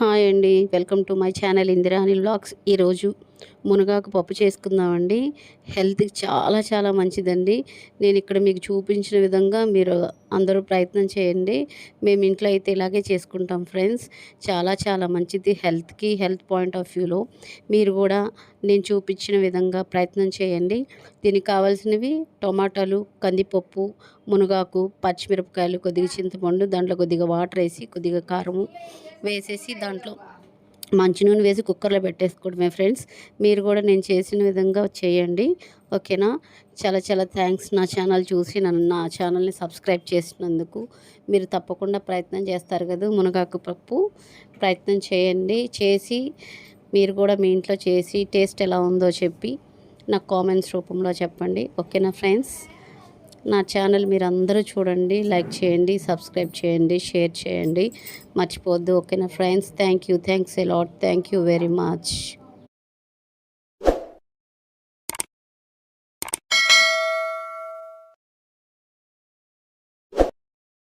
Hi అండి. Welcome to my channel Indirani blogs ఈరోజు మునగాకు పప్పు చేసుకుందామండి. హెల్త్కి చాలా చాలా మంచిదండి. నేను ఇక్కడ మీకు చూపించిన విధంగా మీరు అందరూ ప్రయత్నం చేయండి. మేము ఇంట్లో అయితే ఇలాగే చేసుకుంటాం ఫ్రెండ్స్. చాలా చాలా మంచిది హెల్త్కి హెల్త్ పాయింట్ ఆఫ్ వ్యూలో. మీరు కూడా నేను చూపించిన విధంగా ప్రయత్నం చేయండి. దీనికి కావాల్సినవి టొమాటోలు కందిపప్పు మునగాకు పచ్చిమిరపకాయలు కొద్దిగా చింతపండు దాంట్లో కొద్దిగా వాటర్ వేసి కొద్దిగా కారము వేసేసి దాంట్లో మంచి నూనె వేసి కుక్కర్లో పెట్టేసుకోవడమే ఫ్రెండ్స్. మీరు కూడా నేను చేసిన విధంగా చేయండి. ఓకేనా? చాలా చాలా థ్యాంక్స్ నా ఛానల్ చూసి నన్ను నా ఛానల్ని సబ్స్క్రైబ్ చేసినందుకు. మీరు తప్పకుండా ప్రయత్నం చేస్తారు కదా మునగాకు పప్పు. ప్రయత్నం చేయండి. చేసి మీరు కూడా మీ ఇంట్లో చేసి టేస్ట్ ఎలా ఉందో చెప్పి నాకు కామెంట్స్ రూపంలో చెప్పండి. ఓకేనా ఫ్రెండ్స్? నా ఛానల్ మీరు అందరూ చూడండి లైక్ చేయండి సబ్స్క్రైబ్ చేయండి షేర్ చేయండి. మర్చిపోవద్దు ఓకేనా friends? Thank you thanks a lot. Thank you very much.